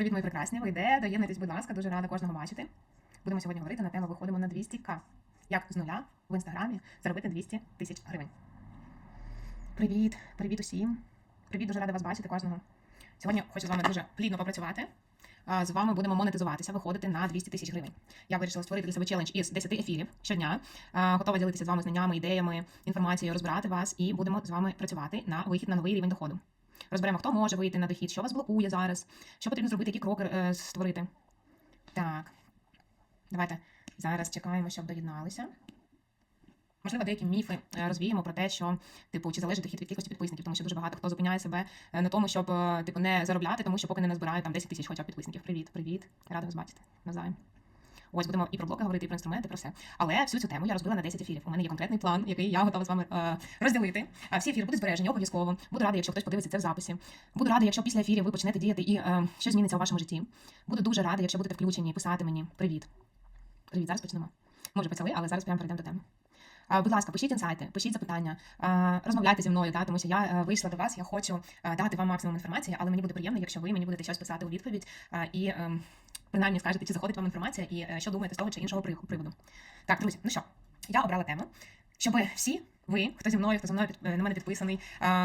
Привіт, мої прекрасні. Ви йде, доєднуйтесь, будь ласка, дуже рада кожного бачити. Будемо сьогодні говорити на тему Виходимо на 200к. Як з нуля в інстаграмі заробити 200 тисяч гривень. Привіт, привіт усім. Привіт, дуже рада вас бачити кожного. Сьогодні хочу з вами дуже плідно попрацювати. З вами будемо монетизуватися, виходити на 200 тисяч гривень. Я вирішила створити для себе челендж із 10 ефірів щодня. Готова ділитися з вами знаннями, ідеями, інформацією, розбирати вас і будемо з вами працювати на вихід на новий рівень доходу. Розберемо, хто може вийти на дохід, що вас блокує зараз, що потрібно зробити, які кроки е, створити. Так. Давайте зараз чекаємо, щоб доєдналися. Можливо, деякі міфи е, розвіємо про те, що типу чи залежить дохід від кількості підписників, тому що дуже багато хто зупиняє себе е, на тому, щоб е, типу не заробляти, тому що поки не назбирає там 10 тисяч хоча б підписників. Привіт, привіт, рада вас бачити. Навзаєм. Ось будемо і про блоки говорити, і про інструменти, про все. Але всю цю тему я розбила на 10 ефірів. У мене є конкретний план, який я готова з вами е, розділити. А всі ефіри будуть збережені обов'язково. Буду рада, якщо хтось подивиться це в записі. Буду рада, якщо після ефірів ви почнете діяти і е, щось зміниться у вашому житті. Буду дуже рада, якщо будете включені, писати мені. Привіт. Привіт, зараз почнемо. Може почали, але зараз прямо перейдемо до теми. А, Будь ласка, пишіть інсайти, пишіть запитання, розмовляйте зі мною, да, тому що я е, вийшла до вас, я хочу е, дати вам максимум інформації, але мені буде приємно, якщо ви мені будете щось писати у відповідь і принаймні скажете, чи заходить вам інформація і е, що думаєте з того чи іншого приводу. Так, друзі, ну що, я обрала тему, щоб всі ви, хто зі мною, хто зі мною е, на мене підписаний,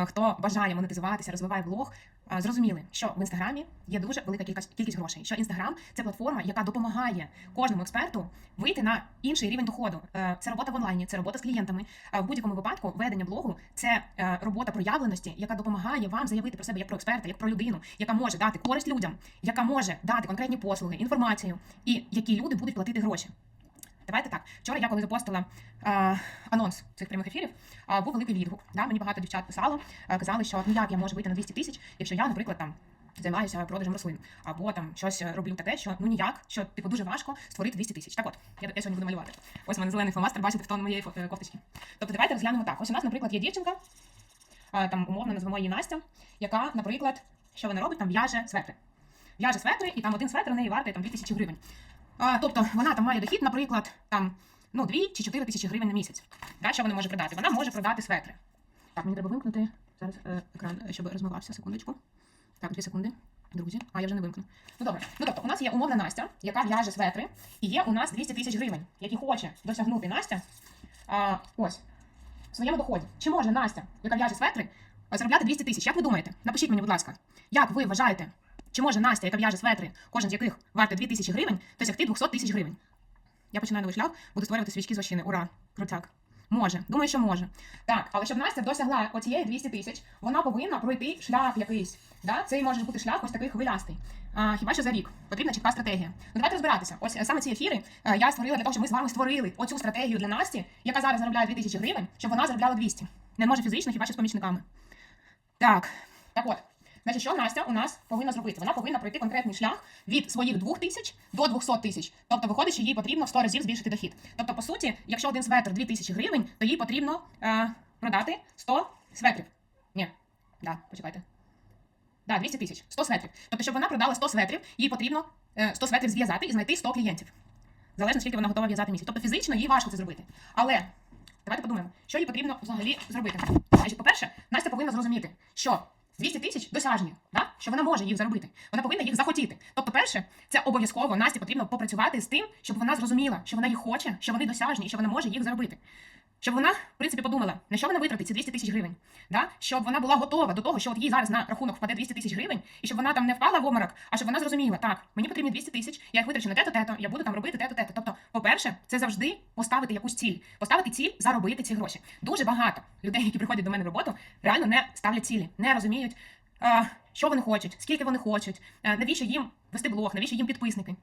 хто бажає монетизуватися, розвиває блог, зрозуміли, що в інстаграмі є дуже велика кількість кількість грошей. Що інстаграм це платформа, яка допомагає кожному експерту вийти на інший рівень доходу. Е, Це робота в онлайні, це робота з клієнтами. В будь-якому випадку ведення блогу це е, робота проявленості, яка допомагає вам заявити про себе як про експерта, як про людину, яка може дати користь людям, яка може дати конкретні послуги, інформацію, і які люди будуть платити гроші. Давайте так. Вчора я коли запостила е, анонс цих прямих ефірів, е, був великий відгук. Да? Мені багато дівчат писало, е, казали, що ну як я можу вийти на 200 тисяч, якщо я, наприклад, там. Займаюся продажем рослин, або там щось роблю таке, що ну ніяк, що типу дуже важко створити 200 тисяч. Так от, я, я сьогодні буду малювати. Ось у мене зелений фломастер, бачите, в тон моєї кофточки. Тобто давайте розглянемо так. Ось у нас, наприклад, є дівчинка, там умовно назвемо її Настя, яка, наприклад, що вона робить, там в'яже светри. В'яже светри, і там один светр у неї вартує там 2000 гривень. А, тобто вона там має дохід, наприклад, там ну 2 чи 4 тисячі гривень на місяць. Да, що вона може продати? Вона може продати светри. Так, мені треба вимкнути зараз е, екран, е, щоб розмивався. Секундочку. Так, дві секунди. Друзі, а я вже не вимкну. Ну добре. Ну тобто, у нас є умовна Настя, яка в'яже светри, і є у нас 200 тисяч гривень, які хоче досягнути Настя. А, ось в своєму доході. Чи може Настя, яка в'яже светри, е, заробляти 200 тисяч? Як ви думаєте? Напишіть мені, будь ласка, як ви вважаєте, чи може Настя, яка в'яже светри, кожен з яких вартує 2 тисячі гривень, досягти 200 тисяч гривень? Я починаю новий шлях, буду створювати свічки з ощини. Ура! Крутяк. Може, думаю, що може. Так, але щоб Настя досягла оцієї 200 тисяч, вона повинна пройти шлях якийсь. Да? Це може бути шлях ось такий хвилястий. А, хіба що за рік потрібна чітка стратегія. Ну давайте розбиратися. Ось е, саме ці ефіри е, я створила для того, щоб ми з вами створили оцю стратегію для Насті, яка зараз заробляє 2000 гривень, щоб вона заробляла 200. Не може фізично, хіба що з помічниками. Так, так от. Значить, що Настя у нас повинна зробити? Вона повинна пройти конкретний шлях від своїх 2 тисяч до 200 тисяч. Тобто виходить, що їй потрібно в 100 разів збільшити дохід. Тобто, по суті, якщо один светр 2 тисячі гривень, то їй потрібно е, продати 100 светрів. Ні, да, почекайте. Да, 200 тисяч, 100 светрів. Тобто, щоб вона продала 100 светрів, їй потрібно е, 100 светрів зв'язати і знайти 100 клієнтів. Залежно, скільки вона готова в'язати місяць. Тобто фізично їй важко це зробити. Але давайте подумаємо, що їй потрібно взагалі зробити. Значить, по-перше, Настя повинна зрозуміти, що 200 тисяч досяжні, да? що вона може їх заробити. Вона повинна їх захотіти. Тобто, перше, це обов'язково Насті потрібно попрацювати з тим, щоб вона зрозуміла, що вона їх хоче, що вони досяжні і що вона може їх заробити. Щоб вона, в принципі, подумала, на що вона витратить ці 200 тисяч гривень, да? щоб вона була готова до того, що от їй зараз на рахунок впаде 200 тисяч гривень, і щоб вона там не впала в обморок, а щоб вона зрозуміла, так, мені потрібні 200 тисяч, я їх витрачу на те-то, те-то, я буду там робити те-то, те-то. Тобто, по-перше, це завжди поставити якусь ціль, поставити ціль заробити ці гроші. Дуже багато людей, які приходять до мене в роботу, реально не ставлять цілі, не розуміють, що вони хочуть, скільки вони хочуть, навіщо їм вести блог, навіщо їм підписники.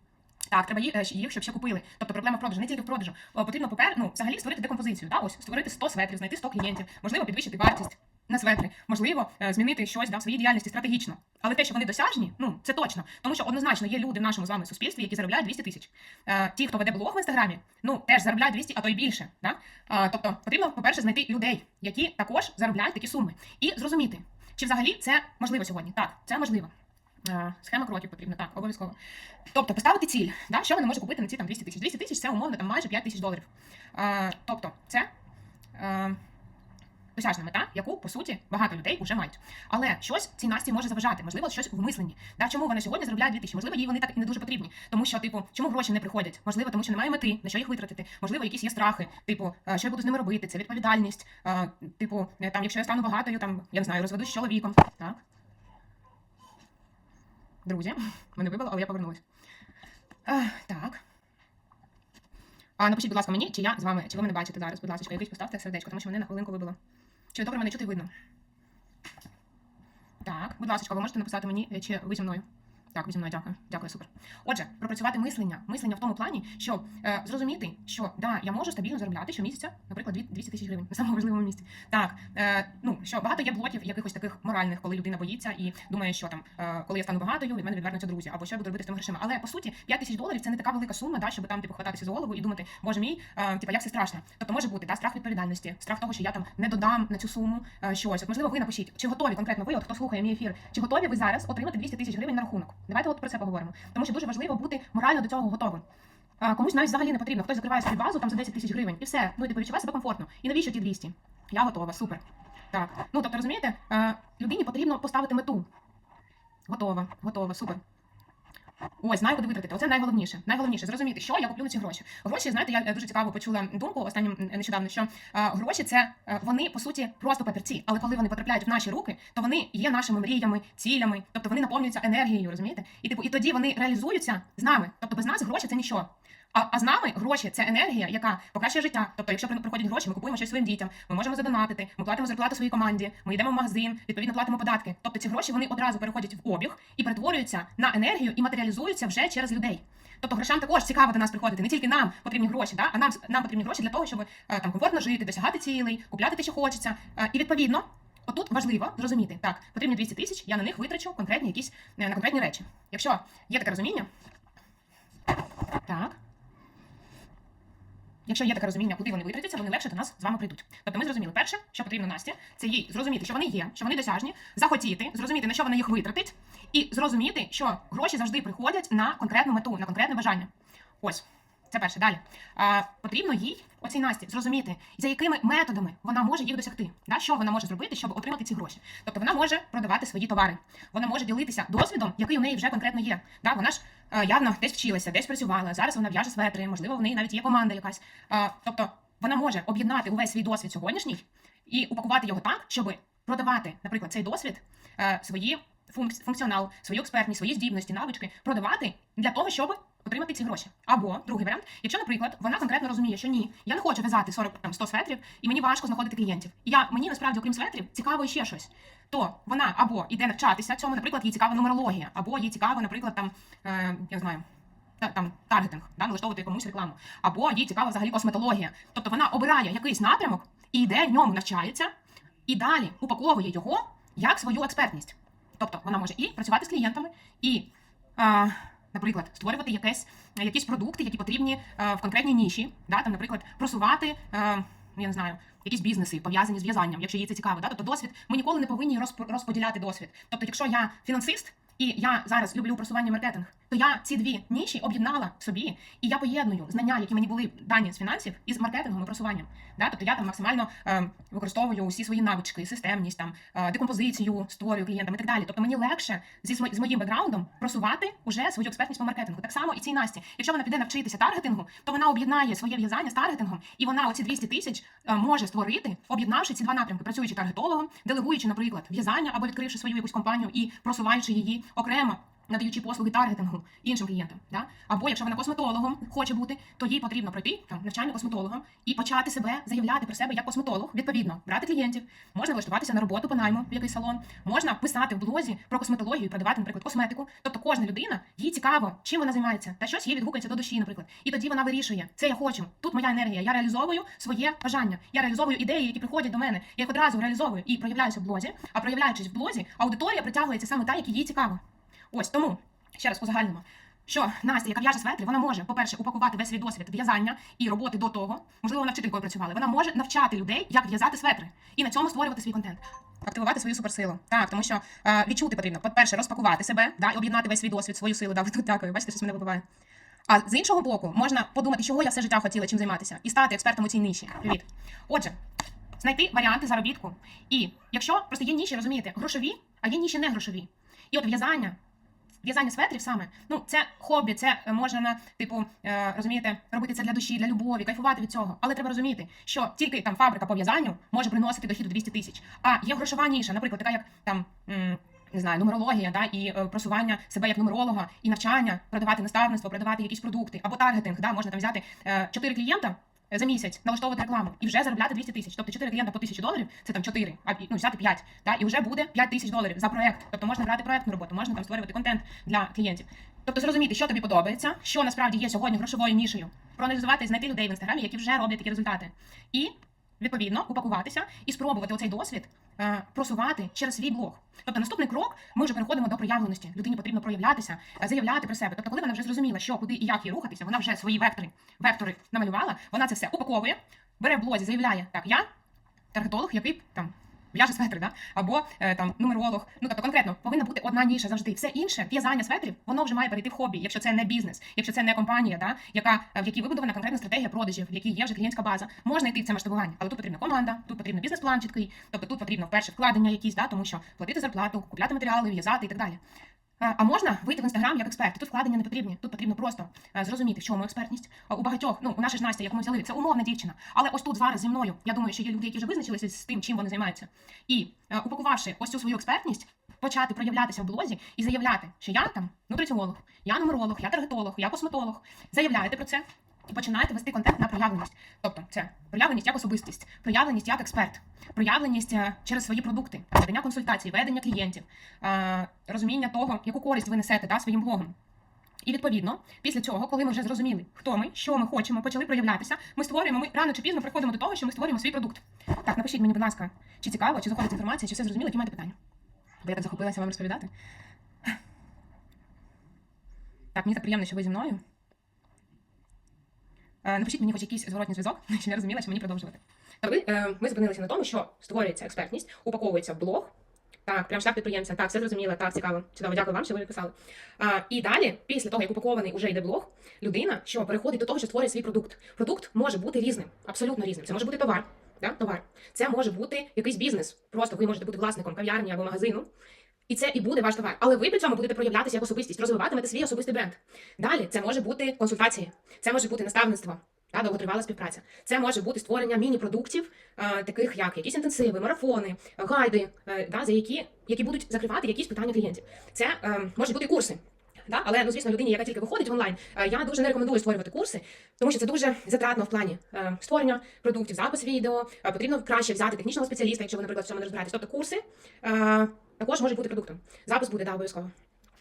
Так, треба е, їх, щоб ще купили. Тобто проблема в продажу, не тільки в продажу. Потрібно попер, ну, взагалі створити декомпозицію. Да? Ось створити 100 светрів, знайти 100 клієнтів, можливо, підвищити вартість на светри, можливо, е, змінити щось да, в своїй діяльності стратегічно. Але те, що вони досяжні, ну це точно. Тому що однозначно є люди в нашому з вами суспільстві, які заробляють 200 тисяч. Е, ті, хто веде блог в інстаграмі, ну теж заробляють 200, а то й більше. Да? Тобто потрібно, по-перше, знайти людей, які також заробляють такі суми, і зрозуміти, чи взагалі це можливо сьогодні. Так, це можливо. Е, Схема кроків потрібна, так, обов'язково. Тобто поставити ціль, да, що вона може купити на ці там 200 тисяч. 200 тисяч це умовно там майже 5 тисяч доларів. Е, тобто, це е, досяжна мета, яку по суті багато людей вже мають. Але щось цій Насті може заважати, можливо, щось в мисленні. Да, чому вона сьогодні заробляє 2000? Можливо, їй вони так і не дуже потрібні. Тому що, типу, чому гроші не приходять? Можливо, тому що немає мети, на що їх витратити. Можливо, якісь є страхи. Типу, що я буду з ними робити? Це відповідальність. е, Типу, там, якщо я стану багатою, там я не знаю, розведусь з чоловіком. Так. Друзі, мене вибило, але я повернулась. Е, так. А напишіть, будь ласка, мені, чи я з вами, чи ви мене бачите зараз, будь ласка, якийсь поставте сердечко, тому що мене на хвилинку вибило. Чи добре мене чути видно? Так, будь ласка, ви можете написати мені, чи ви зі мною. Так, ви зі мною, дякую. Дякую, супер. Отже, пропрацювати мислення. Мислення в тому плані, що е, зрозуміти, що да, я можу стабільно заробляти щомісяця, наприклад, дві- 200 тисяч гривень на самому важливому місці. Так, е, ну що багато є блоків якихось таких моральних, коли людина боїться і думає, що там, е, коли я стану багатою, від мене відвернуться друзі, або що я буду робити з тими грошима. Але по суті, 5 тисяч доларів це не така велика сума, да, щоб там типу хвататися за голову і думати, боже мій, е, типу, як це страшно. Тобто може бути да, страх відповідальності, страх того, що я там не додам на цю суму е, щось. От, можливо, ви напишіть, чи готові конкретно ви, от хто слухає мій ефір, чи готові ви зараз отримати 200 тисяч гривень на рахунок? Давайте от про це поговоримо. Тому що дуже важливо бути морально до цього готовим. А, комусь навіть взагалі не потрібно. Хтось закриває собі базу там за 10 тисяч гривень, і все. Ну і ти відчуває себе комфортно. І навіщо ті 200? Я готова, супер. Так. Ну тобто, розумієте, людині потрібно поставити мету. Готова, готова, супер. Ось, знаю, куди витратити. Оце найголовніше. Найголовніше зрозуміти, що я куплю на ці гроші. Гроші, знаєте, я е, дуже цікаво почула думку останнім нещодавно, що е, гроші це е, вони по суті просто папірці, але коли вони потрапляють в наші руки, то вони є нашими мріями, цілями, тобто вони наповнюються енергією, розумієте? І типу, і тоді вони реалізуються з нами. Тобто без нас гроші це нічого. А, а з нами гроші це енергія, яка покращує життя. Тобто, якщо приходять гроші, ми купуємо щось своїм дітям, ми можемо задонатити, ми платимо зарплату своїй команді, ми йдемо в магазин, відповідно платимо податки. Тобто ці гроші вони одразу переходять в обіг і перетворюються на енергію і матеріалізуються вже через людей. Тобто грошам також цікаво до нас приходити. Не тільки нам потрібні гроші, да? а нам, нам потрібні гроші для того, щоб е, там комфортно жити, досягати цілей, купляти те, що хочеться. Е, і відповідно, отут важливо зрозуміти, так, потрібні 200 тисяч, я на них витрачу конкретні якісь е, на конкретні речі. Якщо є таке розуміння, так. Якщо є таке розуміння, куди вони витратяться, вони легше до нас з вами прийдуть. Тобто ми зрозуміли, перше, що потрібно Насті, це їй зрозуміти, що вони є, що вони досяжні, захотіти, зрозуміти, на що вона їх витратить, і зрозуміти, що гроші завжди приходять на конкретну мету, на конкретне бажання. Ось. Це перше. Далі. А, потрібно їй, оцій Насті, зрозуміти, за якими методами вона може їх досягти. Да? Що вона може зробити, щоб отримати ці гроші. Тобто вона може продавати свої товари, вона може ділитися досвідом, який у неї вже конкретно є. Да? Вона ж е, явно десь вчилася, десь працювала. Зараз вона в'яже светри, можливо, в неї навіть є команда якась. А, тобто вона може об'єднати увесь свій досвід сьогоднішній і упакувати його так, щоб продавати, наприклад, цей досвід, е, свої функц- функціонал, свою експертність, свої здібності, навички продавати для того, щоб отримати ці гроші. Або другий варіант, якщо, наприклад, вона конкретно розуміє, що ні, я не хочу в'язати 40 там 100 светрів, і мені важко знаходити клієнтів. І я мені насправді, окрім светрів, цікаво ще щось. То вона або йде навчатися цьому, наприклад, їй цікава нумерологія, або їй цікаво, наприклад, там е, я знаю. Там таргетинг, да, налаштовувати комусь рекламу, або їй цікава взагалі косметологія. Тобто вона обирає якийсь напрямок і йде в ньому навчається, і далі упаковує його як свою експертність. Тобто вона може і працювати з клієнтами, і, а, наприклад, створювати якесь, якісь продукти, які потрібні а, в конкретній ніші, да, там, наприклад, просувати. А, я не знаю, якісь бізнеси пов'язані з в'язанням, якщо їй це цікаво. Да? Тобто досвід, ми ніколи не повинні розп- розподіляти досвід. Тобто, якщо я фінансист і я зараз люблю просування маркетинг, то я ці дві ніші об'єднала в собі, і я поєдную знання, які мені були дані з фінансів, із маркетингом просуванням. Да? Тобто я там максимально е, використовую усі свої навички, системність, там е, декомпозицію створюю клієнтам і так далі. Тобто мені легше зі з моїм бекграундом просувати уже свою експертність по маркетингу. Так само і цій Насті. Якщо вона піде навчитися таргетингу, то вона об'єднає своє в'язання з таргетингом, і вона оці 200 тисяч е, може створити, об'єднавши ці два напрямки, працюючи таргетологом, делегуючи, наприклад, в'язання або відкривши свою якусь компанію і просуваючи її окремо. Надаючи послуги таргетингу іншим клієнтам, да? або якщо вона косметологом хоче бути, то їй потрібно пройти там навчання косметолога і почати себе заявляти про себе як косметолог, відповідно, брати клієнтів, можна влаштуватися на роботу по найму в якийсь салон, можна писати в блозі про косметологію продавати, наприклад, косметику. Тобто кожна людина їй цікаво, чим вона займається, та щось їй відгукається до душі, наприклад. І тоді вона вирішує, це я хочу. Тут моя енергія. Я реалізовую своє бажання. Я реалізовую ідеї, які приходять до мене. Я їх одразу реалізовую і проявляюся в блозі. А проявляючись в блозі, аудиторія притягується саме та, які їй цікаво. Ось тому ще раз узагальнимо. Що Настя, яка в'яже светри, вона може, по-перше, упакувати весь свій досвід в'язання і роботи до того. Можливо, вона вчителькою працювала. Вона може навчати людей, як в'язати светри, і на цьому створювати свій контент. Активувати свою суперсилу. Так, тому що е, відчути потрібно. По-перше, розпакувати себе, да, і об'єднати весь свій досвід, свою силу. Да, ви тут дякую, бачите, щось мене вибиває. А з іншого боку, можна подумати, чого я все життя хотіла чим займатися, і стати експертом у цій ніші. Привіт. Отже, знайти варіанти заробітку. І якщо просто є ніші, розумієте, грошові, а є ніші не грошові. І от в'язання, в'язання светрів саме, ну це хобі, це можна на типу, е, розумієте, робити це для душі, для любові, кайфувати від цього. Але треба розуміти, що тільки там фабрика по в'язанню може приносити дохід у 200 тисяч. А є грошова ніша, наприклад, така як там. Не знаю, нумерологія, да, і е, просування себе як нумеролога, і навчання, продавати наставництво, продавати якісь продукти, або таргетинг, да, можна там взяти е, клієнта е, за місяць, налаштовувати рекламу і вже заробляти 200 тисяч. Тобто 4 клієнта по 1000 доларів, це там 4, а ну, взяти 5, та, і вже буде 5 тисяч доларів за проект. Тобто можна грати проектну роботу, можна там створювати контент для клієнтів. Тобто зрозуміти, що тобі подобається, що насправді є сьогодні грошовою нішею, проаналізувати і знайти людей в інстаграмі, які вже роблять такі результати. І відповідно упакуватися і спробувати оцей досвід е, просувати через свій блог. Тобто наступний крок ми вже переходимо до проявленості. Людині потрібно проявлятися, е, заявляти про себе. Тобто, коли вона вже зрозуміла, що куди і як їй рухатися, вона вже свої вектори, вектори намалювала, вона це все упаковує, бере в блозі, заявляє, так, я таргетолог, який там. В'яже светри, да? або е, там нумеролог. Ну тобто конкретно повинна бути одна ніша завжди. Все інше в'язання светрів, воно вже має перейти в хобі, якщо це не бізнес, якщо це не компанія, да? яка е, в якій вибудована конкретна стратегія продажів, в якій є вже клієнтська база. Можна йти в це масштабування, але тут потрібна команда, тут потрібен бізнес-план чіткий, тобто тут потрібно вперше вкладення якісь, да? тому що платити зарплату, купляти матеріали, в'язати і так далі. Е, А можна вийти в інстаграм як експерт. Тут вкладення не потрібні. Тут потрібно просто е, зрозуміти, в чому експертність. У багатьох, ну у нашій ж Настя, яку ми взяли, це умовна дівчина. Але ось тут зараз зі мною. Я думаю, що є люди, які вже визначилися з тим, чим вони займаються. І е, упакувавши ось цю свою експертність, почати проявлятися в блозі і заявляти, що я там нутриціолог, я нумеролог, я таргетолог, я косметолог. Заявляєте про це. І починаєте вести контент на проявленість. Тобто це проявленість як особистість, проявленість як експерт, проявленість е, через свої продукти, ведення консультацій, ведення клієнтів, е, розуміння того, яку користь ви несете да, своїм блогом. І відповідно, після цього, коли ми вже зрозуміли, хто ми, що ми хочемо, почали проявлятися, ми створюємо, ми рано чи пізно приходимо до того, що ми створюємо свій продукт. Так, напишіть мені, будь ласка, чи цікаво, чи заходить інформація, чи все зрозуміло, які маєте питання. Бо я так захопилася вам розповідати. Так, мені так приємно, що ви зі мною. Е, Напишіть мені хоч якийсь зворотній зв'язок, щоб я розуміла, що мені продовжувати. Тобто, е, ми зупинилися на тому, що створюється експертність, упаковується блог. Так, прям шлях підприємця. Так, все зрозуміло, так, цікаво. Чудово, дякую вам, що ви написали. А, і далі, після того, як упакований уже йде блог, людина, що переходить до того, що створює свій продукт. Продукт може бути різним, абсолютно різним. Це може бути товар. Да? Товар. Це може бути якийсь бізнес. Просто ви можете бути власником кав'ярні або магазину. І це і буде ваш товар. Але ви при цьому будете проявлятися як особистість, розвиватимете свій особистий бренд. Далі це може бути консультації, це може бути наставництво, та довготривала співпраця. Це може бути створення міні-продуктів, е, таких як якісь інтенсиви, марафони, гайди, е, да, за які, які будуть закривати якісь питання клієнтів. Це е, можуть бути курси. Да? Але ну, звісно, людині, яка тільки виходить онлайн, е, я дуже не рекомендую створювати курси, тому що це дуже затратно в плані створення продуктів, запис відео. Потрібно краще взяти технічного спеціаліста, якщо ви, наприклад, в цьому не розбираєтесь. Тобто курси також можуть бути продуктом. Запис буде да, обов'язково.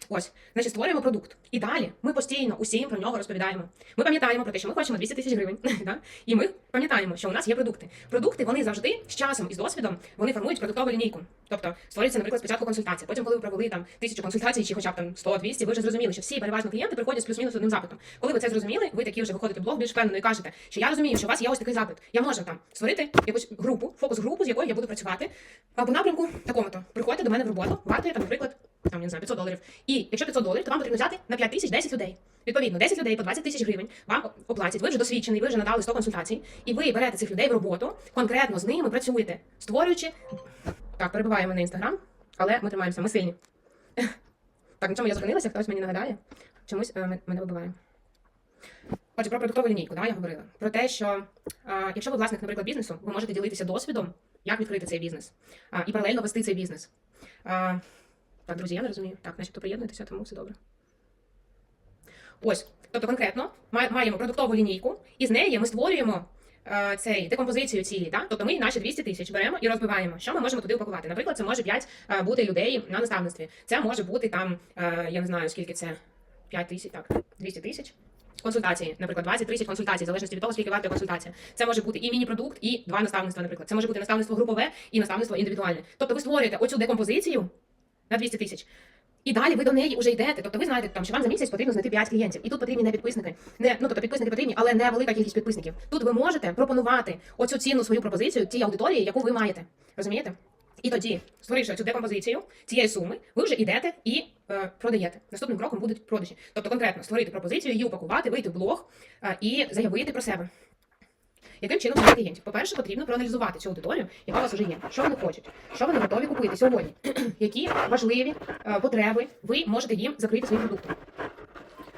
Ось, значить, створюємо продукт. І далі ми постійно усім про нього розповідаємо. Ми пам'ятаємо про те, що ми хочемо 200 тисяч гривень. да? І ми пам'ятаємо, що у нас є продукти. Продукти вони завжди з часом і з досвідом вони формують продуктову лінійку. Тобто створюється, наприклад, спочатку консультація. Потім, коли ви провели там тисячу консультацій, чи хоча б там 100-200, ви вже зрозуміли, що всі переважно клієнти приходять з плюс-мінус одним запитом. Коли ви це зрозуміли, ви такі вже виходите в блог більш впевнено і кажете, що я розумію, що у вас є ось такий запит. Я можу там створити якусь групу, фокус-групу, з якою я буду працювати. А по напрямку такому-то приходьте до мене в роботу, вартує там, наприклад, там, я не знаю, 500 доларів. І якщо 500 доларів, то вам потрібно взяти на 5 тисяч 10 людей. Відповідно, 10 людей по 20 тисяч гривень вам оплатять. Ви вже досвідчений, ви вже надали 100 консультацій, і ви берете цих людей в роботу, конкретно з ними працюєте, створюючи. Так, перебиває мене інстаграм, але ми тримаємося, ми сильні. Так, на чому я зупинилася, хтось мені нагадає. Чомусь е, мене вибиває. Отже, про продуктову лінійку, да, я говорила. Про те, що е, якщо ви власник, наприклад, бізнесу, ви можете ділитися досвідом, як відкрити цей бізнес, е, і паралельно вести цей бізнес. Е, так, друзі, я не розумію. Так, начебто приєднуйтеся, тому все добре. Ось, тобто конкретно маємо продуктову лінійку, і з неї ми створюємо е, цей декомпозицію цілі. Да? Тобто ми наші 200 тисяч беремо і розбиваємо. Що ми можемо туди упакувати? Наприклад, це може 5 е, бути людей на наставництві. Це може бути там, е, я не знаю, скільки це 5 тисяч, так, 200 тисяч. Консультації, наприклад, 20-30 консультацій, в залежності від того, скільки вартує консультація. Це може бути і міні-продукт, і два наставництва, наприклад. Це може бути наставництво групове і наставництво індивідуальне. Тобто ви створюєте оцю декомпозицію на 200 тисяч. І далі ви до неї вже йдете. Тобто ви знаєте, там, що вам за місяць потрібно знайти 5 клієнтів. І тут потрібні не підписники. Не, ну, тобто підписники потрібні, але не велика кількість підписників. Тут ви можете пропонувати оцю цінну свою пропозицію тій аудиторії, яку ви маєте. Розумієте? І тоді, створивши цю декомпозицію цієї суми, ви вже йдете і е, продаєте. Наступним кроком будуть продажі. Тобто конкретно створити пропозицію, її упакувати, вийти в блог е, і заявити про себе. Яким чином знайти клієнтів? По-перше, потрібно проаналізувати цю аудиторію, яка у вас вже є. Що вони хочуть, що вони готові купити сьогодні, які важливі е, потреби ви можете їм закрити своїм продуктом.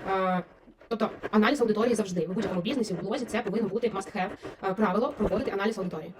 Е, Тобто аналіз аудиторії завжди в будь-якому бізнесі, в блозі це повинно бути must-have е, правило проводити аналіз аудиторії.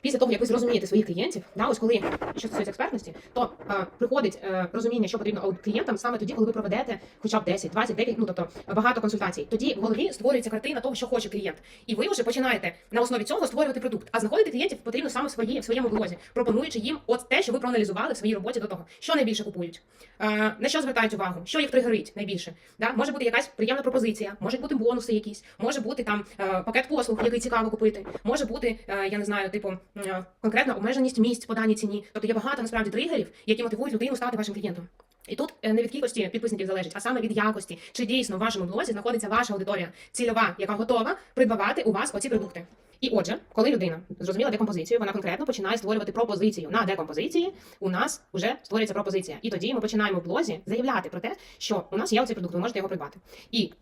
Після того, як ви зрозумієте своїх клієнтів, да, ось коли що стосується експертності, то е, приходить е, розуміння, що потрібно клієнтам саме тоді, коли ви проведете хоча б 10, 20, 9, ну тобто багато консультацій. Тоді в голові створюється картина того, що хоче клієнт, і ви вже починаєте на основі цього створювати продукт. А знаходити клієнтів потрібно саме в своїй в своєму блозі, пропонуючи їм от те, що ви проаналізували в своїй роботі до того, що найбільше купують, е, на що звертають увагу, що їх тригерить найбільше. Да? Може бути якась приємна пропозиція, можуть бути бонуси якісь, може бути там е, пакет послуг, який цікаво купити, може бути, е, я не знаю, типу конкретна обмеженість місць по даній ціні. Тобто є багато насправді тригерів, які мотивують людину стати вашим клієнтом. І тут е, не від кількості підписників залежить, а саме від якості, чи дійсно в вашому блозі знаходиться ваша аудиторія цільова, яка готова придбавати у вас оці продукти. І отже, коли людина зрозуміла декомпозицію, вона конкретно починає створювати пропозицію. На декомпозиції у нас вже створюється пропозиція. І тоді ми починаємо в блозі заявляти про те, що у нас є оцей продукт, ви можете його придбати. І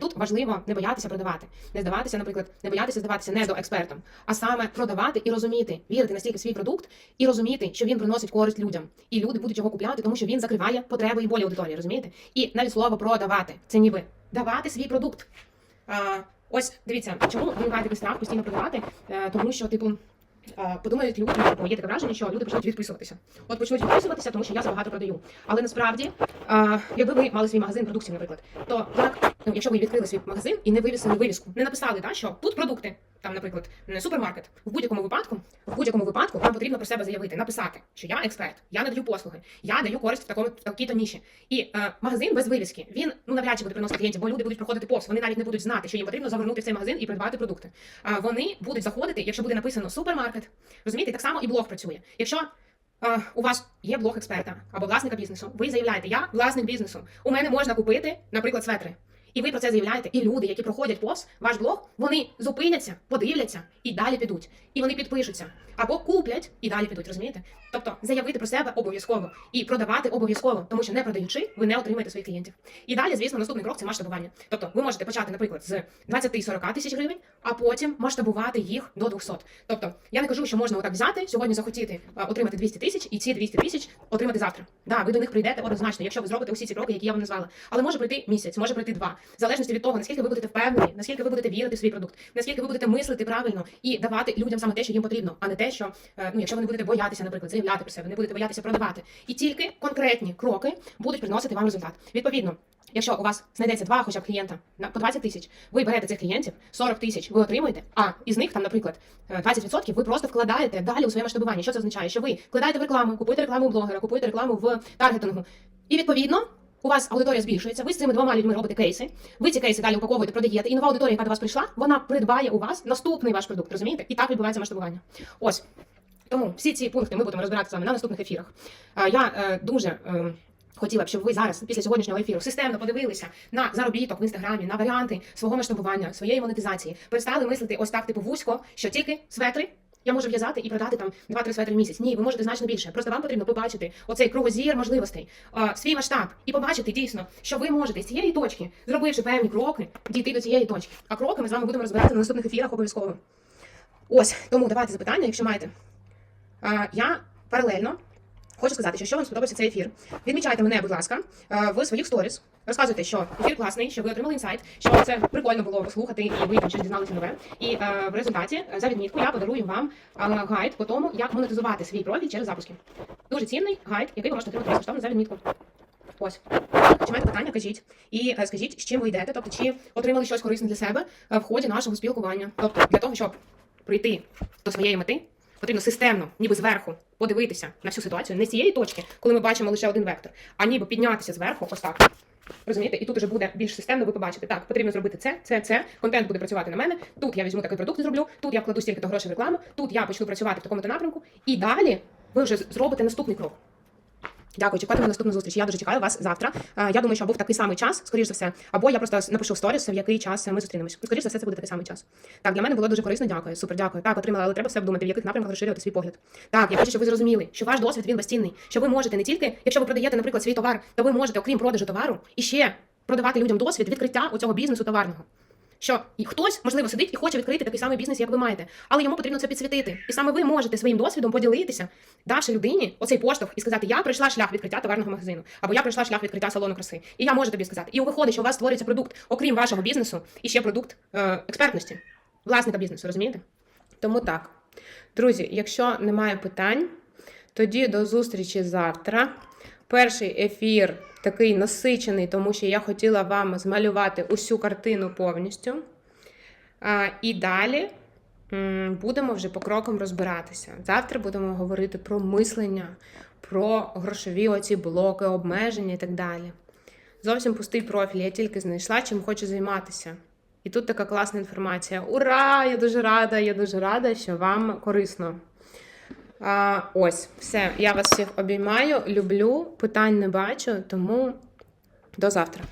тут важливо не боятися продавати, не здаватися, наприклад, не боятися здаватися не до експертам, а саме продавати і розуміти, вірити настільки в свій продукт і розуміти, що він приносить користь людям, і люди будуть його купляти, тому що він закриває потреби і болі аудиторії. Розумієте? І навіть слово продавати це ніби давати свій продукт. А, ось дивіться, чому виникає такий страх постійно продавати, Е, тому що типу. Подумають люди, типу, є таке враження, що люди почнуть відписуватися. От почнуть відписуватися, тому що я забагато продаю. Але насправді, якби ви мали свій магазин продуктів, наприклад, то як, ну, якщо ви відкрили свій магазин і не вивісили вивіску, не написали, та, що тут продукти, там, наприклад, супермаркет, в будь-якому випадку, в будь-якому випадку вам потрібно про себе заявити, написати, що я експерт, я надаю послуги, я даю користь в такому в такій-то ніші. І е, магазин без вивіски він ну навряд чи буде приносити клієнтів, бо люди будуть проходити повз. Вони навіть не будуть знати, що їм потрібно завернути в цей магазин і придбати продукти. А вони будуть заходити, якщо буде написано супермаркет. Розумієте, так само і блог працює. Якщо е, у вас є блог експерта або власника бізнесу, ви заявляєте, я власник бізнесу. У мене можна купити, наприклад, светри. І ви про це заявляєте, і люди, які проходять повз ваш блог, вони зупиняться, подивляться і далі підуть. І вони підпишуться або куплять і далі підуть. Розумієте? Тобто заявити про себе обов'язково і продавати обов'язково, тому що не продаючи, ви не отримаєте своїх клієнтів. І далі, звісно, наступний крок це масштабування. Тобто, ви можете почати, наприклад, з 20-40 тисяч гривень, а потім масштабувати їх до 200. Тобто, я не кажу, що можна отак взяти сьогодні, захотіти отримати 200 тисяч і ці 200 тисяч отримати завтра. Да, ви до них прийдете однозначно, якщо ви зробите усі ці кроки, які я вам назвала. Але може пройти місяць, може пройти два, в залежності від того, наскільки ви будете впевнені, наскільки ви будете вірити в свій продукт, наскільки ви будете мислити правильно і давати людям саме те, що їм потрібно, а не те, що е, ну, якщо ви не будете боятися, наприклад, заявляти про себе, не будете боятися продавати. І тільки конкретні кроки будуть приносити вам результат. Відповідно. Якщо у вас знайдеться два хоча б клієнта на по 20 тисяч, ви берете цих клієнтів, 40 тисяч ви отримуєте, а із них там, наприклад, е, 20% ви просто вкладаєте далі у своє масштабування. Що це означає? Що ви вкладаєте в рекламу, купуєте рекламу у блогера, купуєте рекламу в таргетингу. І відповідно. У вас аудиторія збільшується, ви з цими двома людьми робите кейси, ви ці кейси далі упаковуєте, продаєте, і нова аудиторія, яка до вас прийшла, вона придбає у вас наступний ваш продукт, розумієте? І так відбувається масштабування. Ось. Тому всі ці пункти ми будемо розбирати з вами на наступних ефірах. Я е, дуже е, хотіла б, щоб ви зараз, після сьогоднішнього ефіру, системно подивилися на заробіток в інстаграмі, на варіанти свого масштабування, своєї монетизації, перестали мислити ось так, типу вузько, що тільки светри. Я можу в'язати і продати там 2-3 светри в місяць. Ні, ви можете значно більше. Просто вам потрібно побачити оцей кругозір можливостей, свій масштаб і побачити дійсно, що ви можете з цієї точки, зробивши певні кроки, дійти до цієї точки. А кроки ми з вами будемо розбирати на наступних ефірах обов'язково. Ось тому давайте запитання, якщо маєте. Я паралельно хочу сказати, що якщо вам сподобався цей ефір, відмічайте мене, будь ласка, е, в своїх сторіс. Розказуйте, що ефір класний, що ви отримали інсайт, що це прикольно було послухати, і ви там щось дізналися нове. І е, в результаті е, за відмітку я подарую вам е, гайд по тому, як монетизувати свій профіль через запуски. Дуже цінний гайд, який ви можете отримати безкоштовно за відмітку. Ось. Чи маєте питання, кажіть. І е, скажіть, з чим ви йдете, тобто чи отримали щось корисне для себе в ході нашого спілкування. Тобто, для того, щоб прийти до своєї мети, потрібно системно, ніби зверху, подивитися на всю ситуацію, не з цієї точки, коли ми бачимо лише один вектор, а ніби піднятися зверху, ось так. Розумієте, і тут вже буде більш системно, ви побачите, так, потрібно зробити це, це, це, контент буде працювати на мене, тут я візьму такий продукт зроблю, тут я вкладу стільки-то грошей в рекламу, тут я почну працювати в такому-то напрямку, і далі ви вже зробите наступний крок. Дякую, чекатиму наступну зустріч. Я дуже чекаю вас завтра. Е, Я думаю, що був такий самий час, скоріш за все. Або я просто напишу в сторіс, в який час ми зустрінемось. Скоріш за все, це буде такий самий час. Так, для мене було дуже корисно. Дякую. Супер, дякую. Так, отримала, але треба все обдумати, в яких напрямках розширювати свій погляд. Так, я хочу, щоб ви зрозуміли, що ваш досвід він безцінний. Що ви можете не тільки, якщо ви продаєте, наприклад, свій товар, то ви можете, окрім продажу товару, і ще продавати людям досвід відкриття у цього бізнесу товарного. Що хтось, можливо, сидить і хоче відкрити такий самий бізнес, як ви маєте, але йому потрібно це підсвітити. І саме ви можете своїм досвідом поділитися, давши людині оцей поштовх і сказати: Я пройшла шлях відкриття товарного магазину, або я пройшла шлях відкриття салону краси. І я можу тобі сказати. І виходить, що у вас створюється продукт, окрім вашого бізнесу, і ще продукт е, експертності, власника бізнесу, розумієте? Тому так. Друзі, якщо немає питань, тоді до зустрічі завтра. Перший ефір такий насичений, тому що я хотіла вам змалювати усю картину повністю. І далі будемо вже по крокам розбиратися. Завтра будемо говорити про мислення, про грошові оці блоки, обмеження і так далі. Зовсім пустий профіль, я тільки знайшла, чим хочу займатися. І тут така класна інформація. Ура! Я дуже рада, я дуже рада, що вам корисно. А, ось, все. Я вас всіх обіймаю, люблю, питань не бачу, тому до завтра.